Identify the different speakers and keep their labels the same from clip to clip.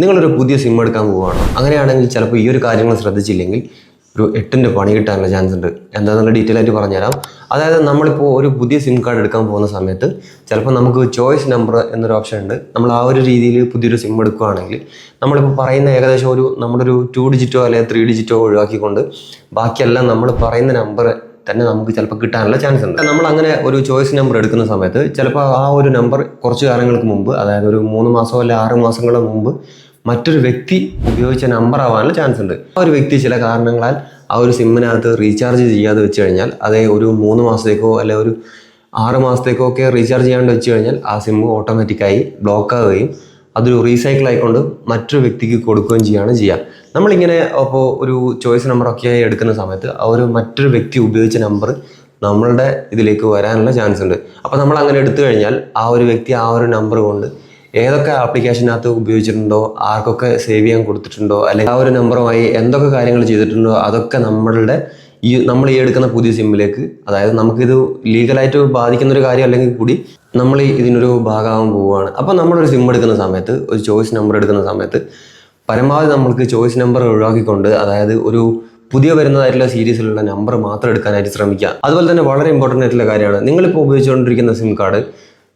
Speaker 1: നിങ്ങളൊരു പുതിയ സിം എടുക്കാൻ പോവുകയാണ്. അങ്ങനെയാണെങ്കിൽ ചിലപ്പോൾ ഈ ഒരു കാര്യങ്ങൾ ശ്രദ്ധിച്ചില്ലെങ്കിൽ ഒരു എട്ടിന്റെ പണി കിട്ടാനുള്ള ചാൻസ് ഉണ്ട്. എന്താണെന്നുള്ള ഡീറ്റെയിൽ ആയിട്ട് പറഞ്ഞുതരാം. അതായത് നമ്മളിപ്പോൾ ഒരു പുതിയ സിം കാർഡ് എടുക്കാൻ പോകുന്ന സമയത്ത് ചിലപ്പോൾ നമുക്ക് ചോയ്സ് നമ്പർ എന്നൊരു ഓപ്ഷൻ ഉണ്ട്. നമ്മൾ ആ ഒരു രീതിയിൽ പുതിയൊരു സിം എടുക്കുകയാണെങ്കിൽ നമ്മളിപ്പോൾ പറയുന്ന ഏകദേശം ഒരു നമ്മുടെ ഒരു ടു ഡിജിറ്റോ അല്ലെങ്കിൽ ത്രീ ഡിജിറ്റോ ഒഴിവാക്കിക്കൊണ്ട് ബാക്കിയെല്ലാം നമ്മൾ പറയുന്ന നമ്പർ തന്നെ നമുക്ക് ചിലപ്പോൾ കിട്ടാനുള്ള ചാൻസ് ഉണ്ട്. നമ്മൾ അങ്ങനെ ഒരു ചോയ്സ് നമ്പർ എടുക്കുന്ന സമയത്ത് ചിലപ്പോൾ ആ ഒരു നമ്പർ കുറച്ച് കാലങ്ങൾക്ക് മുമ്പ് അതായത് ഒരു മൂന്ന് മാസമോ അല്ലെങ്കിൽ ആറ് മാസങ്ങളോ മുമ്പ് മറ്റൊരു വ്യക്തി ഉപയോഗിച്ച നമ്പർ ആവാനുള്ള ചാൻസ് ഉണ്ട്. ആ ഒരു വ്യക്തി ചില കാരണങ്ങളാൽ ആ ഒരു സിമ്മിനകത്ത് റീചാർജ് ചെയ്യാതെ വെച്ച് കഴിഞ്ഞാൽ അതേ ഒരു മൂന്ന് മാസത്തേക്കോ അല്ലെ ഒരു ആറ് മാസത്തേക്കോ ഒക്കെ റീചാർജ് ചെയ്യാണ്ട് വെച്ച് കഴിഞ്ഞാൽ ആ സിം ഓട്ടോമാറ്റിക്കായി ബ്ലോക്ക് ആവുകയും അതൊരു റീസൈക്കിൾ ആയിക്കൊണ്ട് മറ്റൊരു വ്യക്തിക്ക് കൊടുക്കുകയും ചെയ്യുകയാണ് ചെയ്യുക. നമ്മളിങ്ങനെ അപ്പോൾ ഒരു ചോയ്സ് നമ്പറൊക്കെ എടുക്കുന്ന സമയത്ത് ആ ഒരു മറ്റൊരു വ്യക്തി ഉപയോഗിച്ച നമ്പർ നമ്മളുടെ ഇതിലേക്ക് വരാനുള്ള ചാൻസ് ഉണ്ട്. അപ്പോൾ നമ്മൾ അങ്ങനെ എടുത്തു കഴിഞ്ഞാൽ ആ ഒരു വ്യക്തി ആ ഒരു നമ്പർ കൊണ്ട് ഏതൊക്കെ ആപ്ലിക്കേഷനകത്ത് ഉപയോഗിച്ചിട്ടുണ്ടോ ആർക്കൊക്കെ സേവ് ചെയ്യാൻ കൊടുത്തിട്ടുണ്ടോ അല്ലെങ്കിൽ ആ ഒരു നമ്പറുമായി എന്തൊക്കെ കാര്യങ്ങൾ ചെയ്തിട്ടുണ്ടോ അതൊക്കെ നമ്മളുടെ ഈ നമ്മൾ ഈ എടുക്കുന്ന പുതിയ സിമ്മിലേക്ക് അതായത് നമുക്കിത് ലീഗലായിട്ട് ബാധിക്കുന്ന ഒരു കാര്യം അല്ലെങ്കിൽ കൂടി നമ്മൾ ഇതിനൊരു ഭാഗമാകാൻ പോവുകയാണ്. അപ്പോൾ നമ്മളൊരു സിം എടുക്കുന്ന സമയത്ത് ഒരു ചോയ്സ് നമ്പർ എടുക്കുന്ന സമയത്ത് പരമാവധി നമ്മൾക്ക് ചോയ്സ് നമ്പർ ഒഴിവാക്കിക്കൊണ്ട് അതായത് ഒരു പുതിയ വരുന്നതായിട്ടുള്ള സീരീസിലുള്ള നമ്പർ മാത്രം എടുക്കാനായിട്ട് ശ്രമിക്കുക. അതുപോലെ തന്നെ വളരെ ഇമ്പോർട്ടന്റ് ആയിട്ടുള്ള കാര്യമാണ് നിങ്ങളിപ്പോൾ ഉപയോഗിച്ചുകൊണ്ടിരിക്കുന്ന സിം കാർഡ്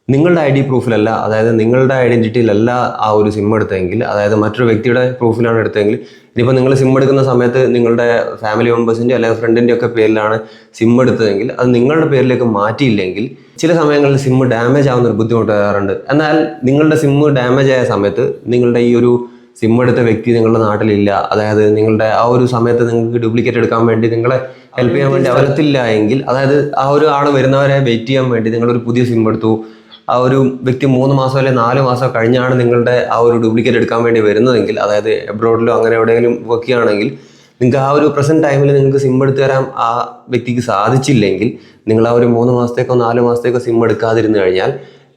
Speaker 1: നിങ്ങളുടെ ഐ ഡി പ്രൂഫിലല്ല അതായത് നിങ്ങളുടെ ഐഡന്റിറ്റിയിലല്ല ആ ഒരു സിം എടുത്തതെങ്കിൽ അതായത് മറ്റൊരു വ്യക്തിയുടെ പ്രൂഫിലാണ് എടുത്തതെങ്കിൽ ഇനിയിപ്പോൾ നിങ്ങൾ സിം എടുക്കുന്ന സമയത്ത് നിങ്ങളുടെ ഫാമിലി മെമ്പേഴ്സിന്റെ അല്ലെങ്കിൽ ഫ്രണ്ടിന്റെ ഒക്കെ പേരിലാണ് സിം എടുത്തതെങ്കിൽ അത് നിങ്ങളുടെ പേരിലേക്ക് മാറ്റിയില്ലെങ്കിൽ ചില സമയങ്ങളിൽ സിം ഡാമേജ് ആവുന്ന ഒരു ബുദ്ധിമുട്ട് വരാറുണ്ട് എന്നാൽ നിങ്ങളുടെ സിം ഡാമേജ് ആയ സമയത്ത് നിങ്ങളുടെ ഈ ഒരു സിം എടുത്ത വ്യക്തി നിങ്ങളുടെ നാട്ടിലില്ല. അതായത് നിങ്ങളുടെ ആ ഒരു സമയത്ത് നിങ്ങൾക്ക് ഡ്യൂപ്ലിക്കേറ്റ് എടുക്കാൻ വേണ്ടി നിങ്ങളെ ഹെൽപ്പ് ചെയ്യാൻ വേണ്ടി അവരത്തില്ല എങ്കിൽ അതായത് ആ ഒരു ആൾ വരുന്നവരെ വെയിറ്റ് ചെയ്യാൻ വേണ്ടി നിങ്ങളൊരു പുതിയ സിം എടുത്തു. ആ ഒരു വ്യക്തി മൂന്ന് മാസം അല്ലെങ്കിൽ നാല് മാസം കഴിഞ്ഞാണ് നിങ്ങളുടെ ആ ഒരു ഡ്യൂപ്ലിക്കേറ്റ് എടുക്കാൻ വേണ്ടി വരുന്നതെങ്കിൽ അതായത് എബ്രോഡിലോ അങ്ങനെ എവിടെയെങ്കിലും വർക്ക് ചെയ്യുകയാണെങ്കിൽ നിങ്ങൾക്ക് ആ ഒരു പ്രസന്റ് ടൈമിൽ നിങ്ങൾക്ക് സിം എടുത്തു തരാൻ ആ വ്യക്തിക്ക് സാധിച്ചില്ലെങ്കിൽ നിങ്ങൾ ആ ഒരു മൂന്ന് മാസത്തേക്കോ നാല് മാസത്തേക്കോ സിം എടുക്കാതിരുന്നു കഴിഞ്ഞാൽ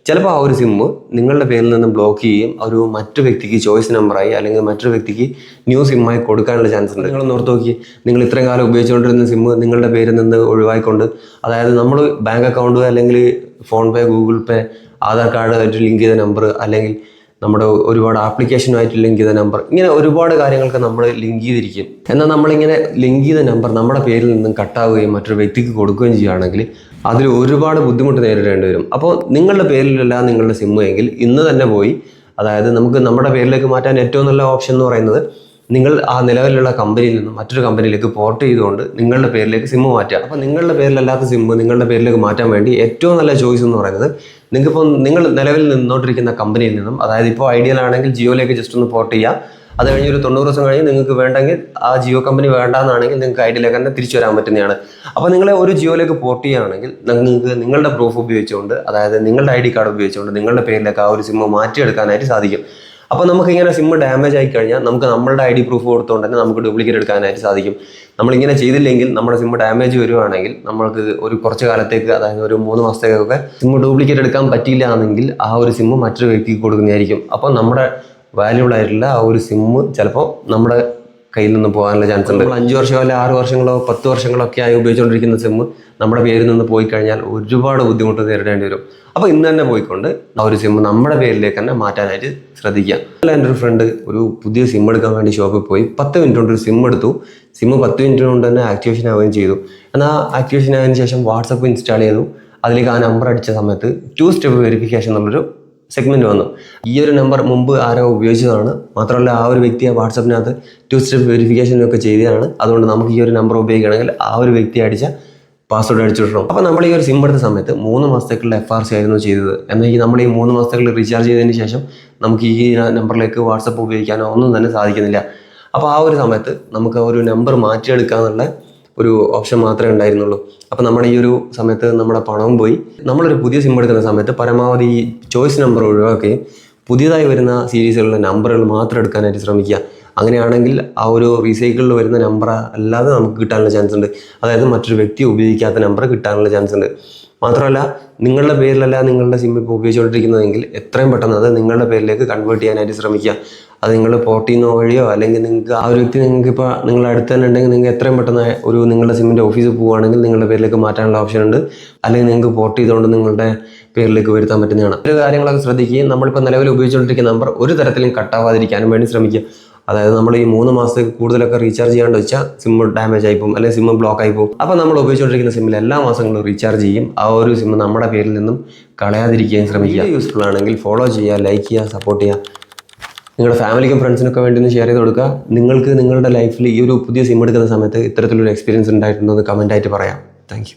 Speaker 1: ചിലപ്പോൾ ആ ഒരു സിമ്മ് നിങ്ങളുടെ പേരിൽ നിന്ന് ബ്ലോക്ക് ചെയ്യുകയും ഒരു മറ്റു വ്യക്തിക്ക് ചോയ്സ് നമ്പറായി അല്ലെങ്കിൽ മറ്റൊരു വ്യക്തിക്ക് ന്യൂ സിമ്മായി കൊടുക്കാനുള്ള ചാൻസ് ഉണ്ട്. നിങ്ങൾ ഓർത്ത് നോക്കി നിങ്ങൾ ഇത്രയും കാലം ഉപയോഗിച്ചുകൊണ്ടിരുന്ന സിമ്മ് നിങ്ങളുടെ പേരിൽ നിന്ന് ഒഴിവായിക്കൊണ്ട് അതായത് നമ്മൾ ബാങ്ക് അക്കൗണ്ട് അല്ലെങ്കിൽ PhonePe Google pay Aadhaar card ആയിട്ട് ലിങ്ക് ചെയ്ത നമ്പർ അല്ലെങ്കിൽ നമ്മുടെ ഒരുപാട് ആപ്ലിക്കേഷനുമായിട്ട് ലിങ്ക് ചെയ്ത നമ്പർ ഇങ്ങനെ ഒരുപാട് കാര്യങ്ങൾക്ക് നമ്മൾ ലിങ്ക് ചെയ്തിരിക്കും. എന്നാൽ നമ്മളിങ്ങനെ ലിങ്ക് ചെയ്ത നമ്പർ നമ്മുടെ പേരിൽ നിന്നും കട്ടാവുകയും മറ്റൊരു വ്യക്തിക്ക് കൊടുക്കുകയും ചെയ്യുകയാണെങ്കിൽ അതിൽ ഒരുപാട് ബുദ്ധിമുട്ട് നേരിടേണ്ടി വരും. അപ്പോൾ നിങ്ങളുടെ പേരിലല്ല നിങ്ങളുടെ സിമ്മ് എങ്കിൽ ഇന്ന് തന്നെ പോയി അതായത് നമുക്ക് നമ്മുടെ പേരിലേക്ക് മാറ്റാൻ ഏറ്റവും നല്ല ഓപ്ഷൻ എന്ന് പറയുന്നത് നിങ്ങൾ ആ നിലവിലുള്ള കമ്പനിയിൽ നിന്ന് മറ്റൊരു കമ്പനിയിലേക്ക് പോർട്ട് ചെയ്തുകൊണ്ട് നിങ്ങളുടെ പേരിലേക്ക് സിമ്മ് മാറ്റുക. അപ്പോൾ നിങ്ങളുടെ പേരിലല്ലാത്ത സിമ്മ് നിങ്ങളുടെ പേരിലേക്ക് മാറ്റാൻ വേണ്ടി ഏറ്റവും നല്ല ചോയ്സ് എന്ന് പറയുന്നത് നിങ്ങൾക്കിപ്പോൾ നിങ്ങൾ നിലവിൽ നിന്നോണ്ടിരിക്കുന്ന കമ്പനിയിൽ നിന്നും അതായത് ഇപ്പോൾ ഐഡിയൽ ആണെങ്കിൽ ജിയോയിലേക്ക് ജസ്റ്റ് ഒന്ന് പോർട്ട് ചെയ്യുക അത് കഴിഞ്ഞ് ഒരു തൊണ്ണൂറ് ദിവസം കഴിഞ്ഞ് നിങ്ങൾക്ക് വേണ്ടെങ്കിൽ ആ ജിയോ കമ്പനി വേണ്ടാന്നാണെങ്കിൽ നിങ്ങൾക്ക് ഐഡിയിലേക്ക് തന്നെ തിരിച്ചു വരാൻ പറ്റുന്നതാണ്. അപ്പോൾ നിങ്ങളെ ഒരു ജിയോയിലേക്ക് പോർട്ട് ചെയ്യുകയാണെങ്കിൽ നിങ്ങൾക്ക് നിങ്ങളുടെ പ്രൂഫ് ഉപയോഗിച്ചുകൊണ്ട് അതായത് നിങ്ങളുടെ ഐ ഡി കാർഡ് ഉപയോഗിച്ചുകൊണ്ട് നിങ്ങളുടെ പേരിലേക്ക് ആ ഒരു സിമ്മ് മാറ്റിയെടുക്കാനായിട്ട് സാധിക്കും. അപ്പോൾ നമുക്ക് ഇങ്ങനെ സിമ്മ് ഡാമേജ് ആയി കഴിഞ്ഞാൽ നമുക്ക് നമ്മളുടെ ഐ ഡി പ്രൂഫ് കൊടുത്തുകൊണ്ട് തന്നെ നമുക്ക് ഡ്യൂപ്ലിക്കേറ്റ് എടുക്കാനായിട്ട് സാധിക്കും. നമ്മളിങ്ങനെ ചെയ്തില്ലെങ്കിൽ നമ്മുടെ സിമ്മ് ഡാമേജ് വരുവാണെങ്കിൽ നമ്മൾക്ക് ഒരു കുറച്ച് കാലത്തേക്ക് അതായത് ഒരു മൂന്ന് മാസത്തേക്കൊക്കെ സിമ്മ് ഡ്യൂപ്ലിക്കേറ്റ് എടുക്കാൻ പറ്റിയില്ല എന്നെങ്കിൽ ആ ഒരു സിമ്മ് മറ്റൊരു വ്യക്തിക്ക് കൊടുക്കുന്നതായിരിക്കും. അപ്പോൾ നമ്മുടെ വാല്യൂബിൾ ആയിട്ടുള്ള ആ ഒരു സിമ്മ് ചിലപ്പോൾ നമ്മുടെ കയ്യിൽ നിന്ന് പോകാനുള്ള ചാൻസ് ഉണ്ട്. നമ്മൾ അഞ്ച് വർഷമോ അല്ലെങ്കിൽ ആറ് വർഷങ്ങളോ പത്ത് വർഷങ്ങളോ ഒക്കെ ആയി ഉപയോഗിച്ചുകൊണ്ടിരിക്കുന്ന സിമ്മ് നമ്മുടെ പേരിൽ നിന്ന് പോയി കഴിഞ്ഞാൽ ഒരുപാട് ബുദ്ധിമുട്ട് നേരിടേണ്ടി വരും. അപ്പോൾ ഇന്ന് തന്നെ പോയിക്കൊണ്ട് ആ ഒരു സിമ്മ് നമ്മുടെ പേരിലേക്ക് തന്നെ മാറ്റാനായിട്ട് ശ്രദ്ധിക്കുക. അല്ല എന്റെ ഒരു ഫ്രണ്ട് ഒരു പുതിയ സിം എടുക്കാൻ വേണ്ടി ഷോപ്പിൽ പോയി പത്ത് മിനിറ്റ് കൊണ്ട് ഒരു സിം എടുത്തു. സിമ്മ് പത്ത് മിനിറ്റ് കൊണ്ട് തന്നെ ആക്ടിവേഷൻ ആവുകയും ചെയ്തു. എന്നാൽ ആക്ടിവേഷൻ ആയതിനു ശേഷം വാട്സപ്പ് ഇൻസ്റ്റാൾ ചെയ്തു. അതിലേക്ക് ആ നമ്പർ അടിച്ച സമയത്ത് ടു സ്റ്റെപ്പ് വെരിഫിക്കേഷൻ എന്നുള്ളൊരു സെഗ്മെന്റ് വന്നു. ഈ ഒരു നമ്പർ മുമ്പ് ആരോ ഉപയോഗിച്ചതാണ്. മാത്രമല്ല ആ ഒരു വ്യക്തി ആ വാട്സപ്പിനകത്ത് ടു സ്റ്റെപ്പ് വെരിഫിക്കേഷനൊക്കെ ചെയ്തതാണ്. അതുകൊണ്ട് നമുക്ക് ഈ ഒരു നമ്പർ ഉപയോഗിക്കണമെങ്കിൽ ആ ഒരു വ്യക്തി അടിച്ച പാസ്വേഡ് അടിച്ചിട്ടു അപ്പോൾ നമ്മൾ ഈ ഒരു സിം എടുത്ത സമയത്ത് മൂന്ന് മാസത്തേക്കുള്ള എഫ് ആർ സി ആയിരുന്നു ചെയ്തത്. എന്നാൽ നമ്മൾ ഈ മൂന്ന് മാസത്തേക്കുള്ള റീചാർജ് ചെയ്തതിന് ശേഷം നമുക്ക് ഈ നമ്പറിലേക്ക് വാട്സപ്പ് ഉപയോഗിക്കാനോ ഒന്നും തന്നെ സാധിക്കുന്നില്ല. അപ്പോൾ ആ ഒരു സമയത്ത് നമുക്ക് ആ ഒരു നമ്പർ മാറ്റിയെടുക്കാന്നുള്ള ഒരു ഓപ്ഷൻ മാത്രമേ ഉണ്ടായിരുന്നുള്ളൂ. അപ്പോൾ നമ്മുടെ ഈ ഒരു സമയത്ത് നമ്മുടെ പണവും പോയി. നമ്മളൊരു പുതിയ സിം എടുക്കുന്ന സമയത്ത് പരമാവധി ഈ ചോയ്സ് നമ്പർ ഒഴിവാക്കുകയും പുതിയതായി വരുന്ന സീരീസുകളിലെ നമ്പറുകൾ മാത്രം എടുക്കാനായിട്ട് ശ്രമിക്കുക. അങ്ങനെയാണെങ്കിൽ ആ ഒരു റീസൈക്കിളിൽ വരുന്ന നമ്പർ അല്ലാതെ നമുക്ക് കിട്ടാനുള്ള ചാൻസ് ഉണ്ട്. അതായത് മറ്റൊരു വ്യക്തി ഉപയോഗിക്കാത്ത നമ്പർ കിട്ടാനുള്ള ചാൻസ് ഉണ്ട്. മാത്രമല്ല നിങ്ങളുടെ പേരിലല്ല നിങ്ങളുടെ സിം ഇപ്പോൾ ഉപയോഗിച്ചുകൊണ്ടിരിക്കുന്നതെങ്കിൽ എത്രയും പെട്ടെന്ന് അത് നിങ്ങളുടെ പേരിലേക്ക് കൺവേർട്ട് ചെയ്യാനായിട്ട് ശ്രമിക്കുക. അത് നിങ്ങൾ പോർട്ട് വഴിയോ അല്ലെങ്കിൽ നിങ്ങൾക്ക് ആ ഒരു വ്യക്തി നിങ്ങൾക്ക് ഇപ്പോൾ നിങ്ങൾ അടുത്ത് തന്നെ ഉണ്ടെങ്കിൽ നിങ്ങൾക്ക് എത്രയും പെട്ടെന്ന് ഒരു നിങ്ങളുടെ സിമ്മിന്റെ ഓഫീസിൽ പോവുകയാണെങ്കിൽ നിങ്ങളുടെ പേരിലേക്ക് മാറ്റാനുള്ള ഓപ്ഷൻ ഉണ്ട്. അല്ലെങ്കിൽ നിങ്ങൾക്ക് പോർട്ട് ചെയ്തുകൊണ്ട് നിങ്ങളുടെ പേരിലേക്ക് വരുത്താൻ പറ്റുന്നതാണ്. ഒരു കാര്യങ്ങളൊക്കെ ശ്രദ്ധിക്കുകയും നമ്മളിപ്പോൾ നിലവിൽ ഉപയോഗിച്ചുകൊണ്ടിരിക്കുന്ന നമ്പർ ഒരു തരത്തിലും കട്ടാവാതിരിക്കാനും വേണ്ടി ശ്രമിക്കുക. അതായത് നമ്മൾ ഈ മൂന്ന് മാസത്തേക്ക് കൂടുതലൊക്കെ റീചാർജ് ചെയ്യാണ്ട് വെച്ചാൽ സിം ഡാമേജ് ആയി പോകും അല്ലെങ്കിൽ സിം ബ്ലോക്ക് ആയി പോകും. അപ്പോൾ നമ്മൾ ഉപയോഗിച്ചുകൊണ്ടിരിക്കുന്ന സിമ്മിൽ എല്ലാ മാസങ്ങളും റീചാർജ് ചെയ്യും. ആ ഒരു സിം നമ്മുടെ പേരിൽ നിന്നും കളയാതിരിക്കുകയും ശ്രമിക്കുക. യൂസ്ഫുൾ ആണെങ്കിൽ ഫോളോ ചെയ്യുക ലൈക്ക് ചെയ്യുക സപ്പോർട്ട് ചെയ്യുക. നിങ്ങളുടെ ഫാമിലിക്കും ഫ്രണ്ട്സിനൊക്കെ വേണ്ടി ഒന്ന് ഷെയർ ചെയ്ത് കൊടുക്കുക. നിങ്ങൾക്ക് നിങ്ങളുടെ ലൈഫിൽ ഈ ഒരു പുതിയ സിം എടുക്കുന്ന സമയത്ത് ഇത്തരത്തിലൊരു എക്സ്പീരിയൻസ് ഉണ്ടായിട്ടുണ്ടോ എന്ന് കമന്റായിട്ട് പറയാം. താങ്ക്